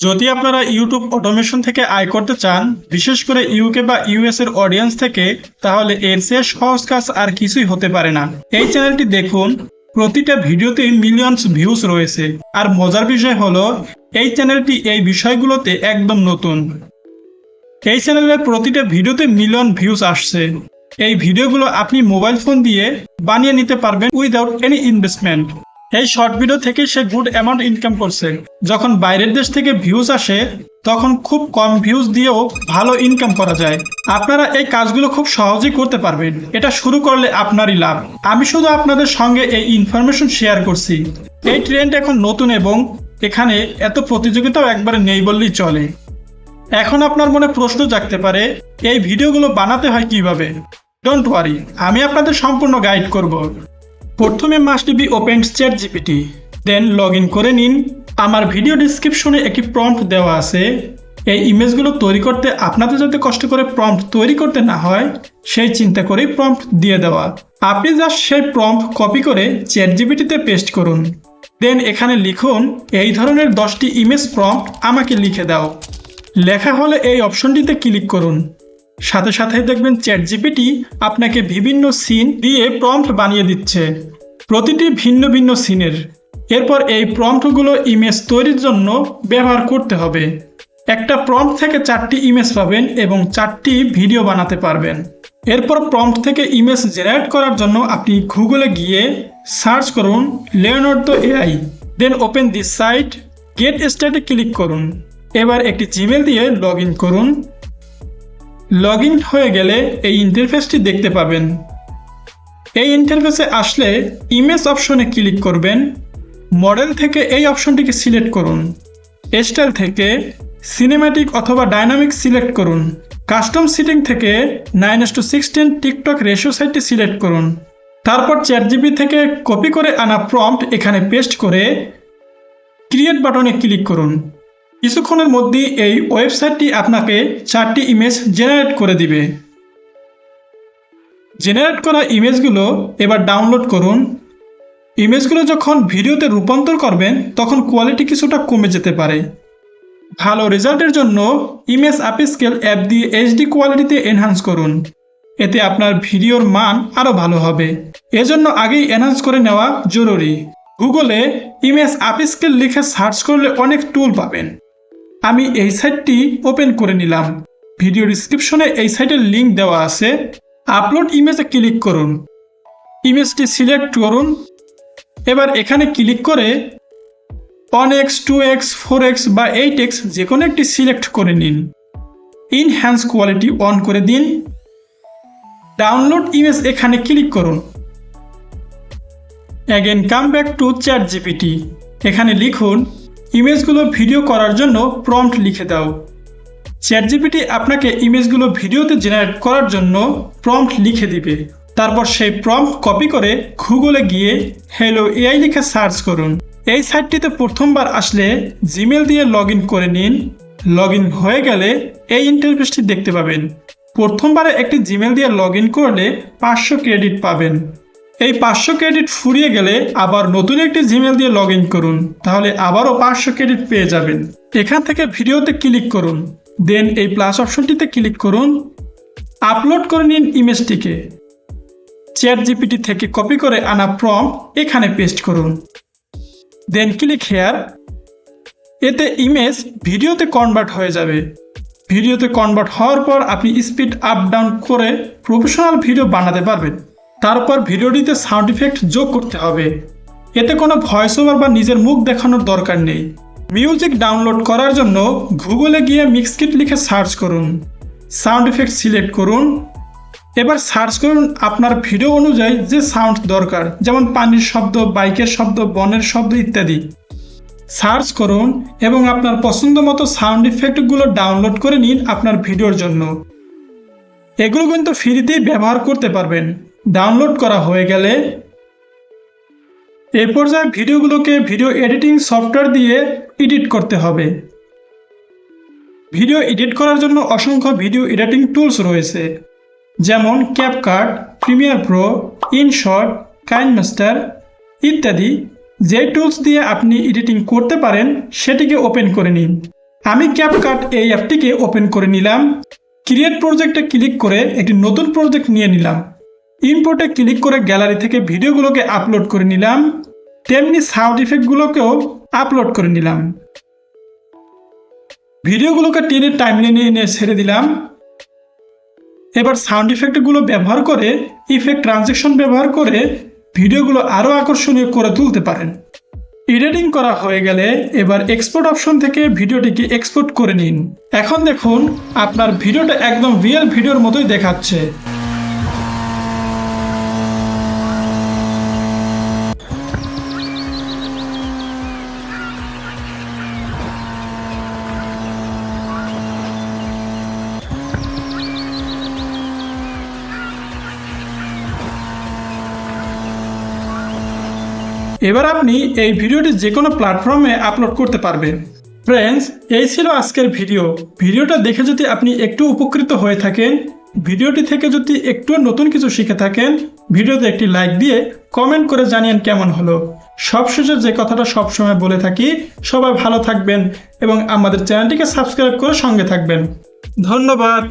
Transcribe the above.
যদি আপনারা YouTube automation থেকে আয় করতে চান, বিশেষ করে ইউকে বা ইউএস এর অডিয়েন্স থেকে, তাহলে এর চেয়ে সহজ কাজ আর কিছুই হতে পারে না। এই চ্যানেলটি দেখুন, প্রতিটা ভিডিওতে মিলিয়নস ভিউজ রয়েছে। আর মজার বিষয় হলো, এই চ্যানেলটি এই বিষয়গুলোতে একদম নতুন। এই চ্যানেলের প্রতিটা ভিডিওতে মিলিয়ন ভিউজ আসছে। এই ভিডিওগুলো আপনি মোবাইল ফোন দিয়ে বানিয়ে নিতে পারবেন উইদাউট এনি ইনভেস্টমেন্ট এই শর্ট ভিডিও থেকে সে গুড অ্যামাউন্ট ইনকাম করছে। যখন বাইরের দেশ থেকে ভিউজ আসে, তখন খুব কম ভিউজ দিয়েও ভালো ইনকাম করা যায়। আপনারা এই কাজগুলো খুব সহজেই করতে পারবেন। এটা শুরু করলে আপনারই লাভ। আমি শুধু আপনাদের সঙ্গে এই ইনফরমেশন শেয়ার করছি। এই ট্রেন্ড এখন নতুন এবং এখানে এত প্রতিযোগিতাও একবারে নেই বললেই চলে। এখন আপনার মনে প্রশ্ন জাগতে পারে, এই ভিডিওগুলো বানাতে হয় কীভাবে? ডোন্ট ওয়ারি আমি আপনাদের সম্পূর্ণ গাইড করব। প্রথমে must be open chat GPT, then log in করে নিন। আমার ভিডিও ডিসক্রিপশনে একটি প্রম্পট দেওয়া আছে। এই ইমেজগুলো তৈরি করতে আপনাদের যাতে কষ্ট করে প্রম্পট তৈরি করতে না হয়, সেই চিন্তা করেই প্রম্পট দিয়ে দেওয়া। আপনি জাস্ট সেই প্রম্পট কপি করে চ্যাট জিপিটিতে পেস্ট করুন। দেন এখানে লিখুন, এই ধরনের দশটি ইমেজ প্রম্পট আমাকে লিখে দাও। লেখা হলে এই অপশনটিতে ক্লিক করুন। সাথে সাথে দেখবেন চ্যাট জিপিটি আপনাকে বিভিন্ন সিন দিয়ে প্রম্পট বানিয়ে দিচ্ছে। প্রতিটি ভিন্ন ভিন্ন সিনের এরপর এই প্রম্পটগুলো ইমেজ তৈরির জন্য ব্যবহার করতে হবে। একটা প্রম্পট থেকে চারটি ইমেজ পাবেন এবং চারটি ভিডিও বানাতে পারবেন। এরপর প্রম্পট থেকে ইমেজ জেনারেট করার জন্য আপনি গুগলে গিয়ে সার্চ করুন Leonardo AI then open this site get স্টার্টে click করুন। এবার একটি জিমেল দিয়ে লগ করুন। লগ ইন হয়ে গেলে এই ইন্টারফেসটি দেখতে পাবেন। এই ইন্টারফেসে আসলে ইমেজ অপশনে ক্লিক করবেন। মডেল থেকে এই অপশনটিকে সিলেক্ট করুন। স্টাইল থেকে সিনেম্যাটিক অথবা ডাইনামিক সিলেক্ট করুন। কাস্টম সিটিং থেকে nine is to sixteen TikTok ratio সাইটটি সিলেক্ট করুন। তারপর চ্যাট জিবি থেকে কপি করে আনা প্রম্পট এখানে পেস্ট করে ক্রিয়েট বাটনে ক্লিক করুন। কিছুক্ষণের মধ্যেই এই ওয়েবসাইটটি আপনাকে চারটি ইমেজ জেনারেট করে দিবে। জেনারেট করা ইমেজগুলো এবার ডাউনলোড করুন। ইমেজগুলো যখন ভিডিওতে রূপান্তর করবেন, তখন কোয়ালিটি কিছুটা কমে যেতে পারে। ভালো রেজাল্টের জন্য ইমেজ আপস্কেল অ্যাপ দিয়ে এইচডি কোয়ালিটিতে এনহান্স করুন। এতে আপনার ভিডিওর মান আরও ভালো হবে। এজন্য আগেই এনহান্স করে নেওয়া জরুরি। গুগলে ইমেজ আপস্কেল লিখে সার্চ করলে অনেক টুল পাবেন। আমি এই সাইটটি ওপেন করে নিলাম। ভিডিও ডিসক্রিপশনে এই সাইটের লিঙ্ক দেওয়া আছে। আপলোড ইমেজে ক্লিক করুন। ইমেজটি সিলেক্ট করুন। এবার এখানে ক্লিক করে one X two X four X বা এইট এক্স যে কোনো একটি সিলেক্ট করে নিন। ইনহ্যান্স কোয়ালিটি অন করে দিন। ডাউনলোড ইমেজ এখানে ক্লিক করুন। Again come back to chat GPT এখানে লিখুন ইমেজগুলো ভিডিও করার জন্য প্রম্পট লিখে দাও। চ্যাট জিপিটি আপনাকে ইমেজগুলো ভিডিওতে জেনারেট করার জন্য প্রম্পট লিখে দিবে। তারপর সেই প্রম্পট কপি করে গুগলে গিয়ে হ্যালো এআই লিখে সার্চ করুন। এই সাইটটিতে প্রথমবার আসলে জিমেল দিয়ে লগ করে নিন। লগ হয়ে গেলে এই ইন্টারফেসটি দেখতে পাবেন। প্রথমবারে একটি জিমেল দিয়ে লগ করলে পাঁচশো ক্রেডিট পাবেন। এই পাঁচশো ক্রেডিট ফুরিয়ে গেলে আবার নতুন একটি জিমেল দিয়ে লগ করুন, তাহলে আবারও পাঁচশো ক্রেডিট পেয়ে যাবেন। এখান থেকে ভিডিওতে ক্লিক করুন, দেন এই প্লাস অপশনটিতে ক্লিক করুন, আপলোড করে নিন ইমেজটিকে। চ্যাট জিপিটি থেকে কপি করে আনা প্রম এখানে পেস্ট করুন। Then click here. এতে ইমেজ ভিডিওতে কনভার্ট হয়ে যাবে। ভিডিওতে কনভার্ট হওয়ার পর আপনি স্পিড আপ ডাউন করে প্রফেশনাল ভিডিও বানাতে পারবেন। তারপর ভিডিওটিতে সাউন্ড ইফেক্ট যোগ করতে হবে। এতে কোনো ভয়েস ওভার বা নিজের মুখ দেখানোর দরকার নেই। মিউজিক ডাউনলোড করার জন্য গুগলে গিয়ে মিক্সকিট লিখে সার্চ করুন। সাউন্ড ইফেক্ট সিলেক্ট করুন। এবার সার্চ করুন আপনার ভিডিও অনুযায়ী যে সাউন্ড দরকার, যেমন পানির শব্দ, বাইকের শব্দ, বনের শব্দ ইত্যাদি। সার্চ করুন এবং আপনার পছন্দ মতো সাউন্ড ইফেক্টগুলো ডাউনলোড করে নিন আপনার ভিডিওর জন্য। এগুলো কিন্তু ফ্রিতেই ব্যবহার করতে পারবেন। ডাউনলোড করা হয়ে গেলে এ পর্যায়ে ভিডিওগুলোকে ভিডিও এডিটিং সফটওয়্যার দিয়ে এডিট করতে হবে। ভিডিও এডিট করার জন্য অসংখ্য ভিডিও এডিটিং টুলস রয়েছে, যেমন CapCut Premiere Pro InShot KineMaster ইত্যাদি। যে টুলস দিয়ে আপনি এডিটিং করতে পারেন, সেটিকে ওপেন করে নিন। আমি ক্যাপকাট এই অ্যাপটিকে ওপেন করে নিলাম। ক্রিয়েট প্রজেক্টে ক্লিক করে একটি নতুন প্রজেক্ট নিয়ে নিলাম। ইম্পোর্টে ক্লিক করে গ্যালারি থেকে ভিডিওগুলোকে আপলোড করে নিলাম। তেমনি সাউন্ড ইফেক্টগুলোকেও আপলোড করে নিলাম। ভিডিওগুলোকে টেনে টাইমলাইনে এনে ছেড়ে দিলাম। এবার সাউন্ড ইফেক্টগুলো ব্যবহার করে ইফেক্ট ট্রানজেকশন ব্যবহার করে ভিডিওগুলো আরও আকর্ষণীয় করে তুলতে পারেন। এডিটিং করা হয়ে গেলে এবার এক্সপোর্ট অপশন থেকে ভিডিওটিকে এক্সপোর্ট করে নিন। এখন দেখুন, আপনার ভিডিওটা একদম রিয়েল ভিডিওর মতোই দেখাচ্ছে। এবার আপনি এই ভিডিওটি যে কোনো প্ল্যাটফর্মে আপলোড করতে পারবেন। ফ্রেন্ডস এই ছিল আজকের ভিডিও। ভিডিওটা দেখে যদি আপনি একটু উপকৃত হয়ে থাকেন, ভিডিওটি থেকে যদি একটু নতুন কিছু শিখে থাকেন, ভিডিওতে একটি লাইক দিয়ে কমেন্ট করে জানিয়েন কেমন হলো। সবশেষে যে কথাটা সবসময় বলে থাকি, সবাই ভালো থাকবেন এবং আমাদের চ্যানেলটিকে সাবস্ক্রাইব করে সঙ্গে থাকবেন। ধন্যবাদ।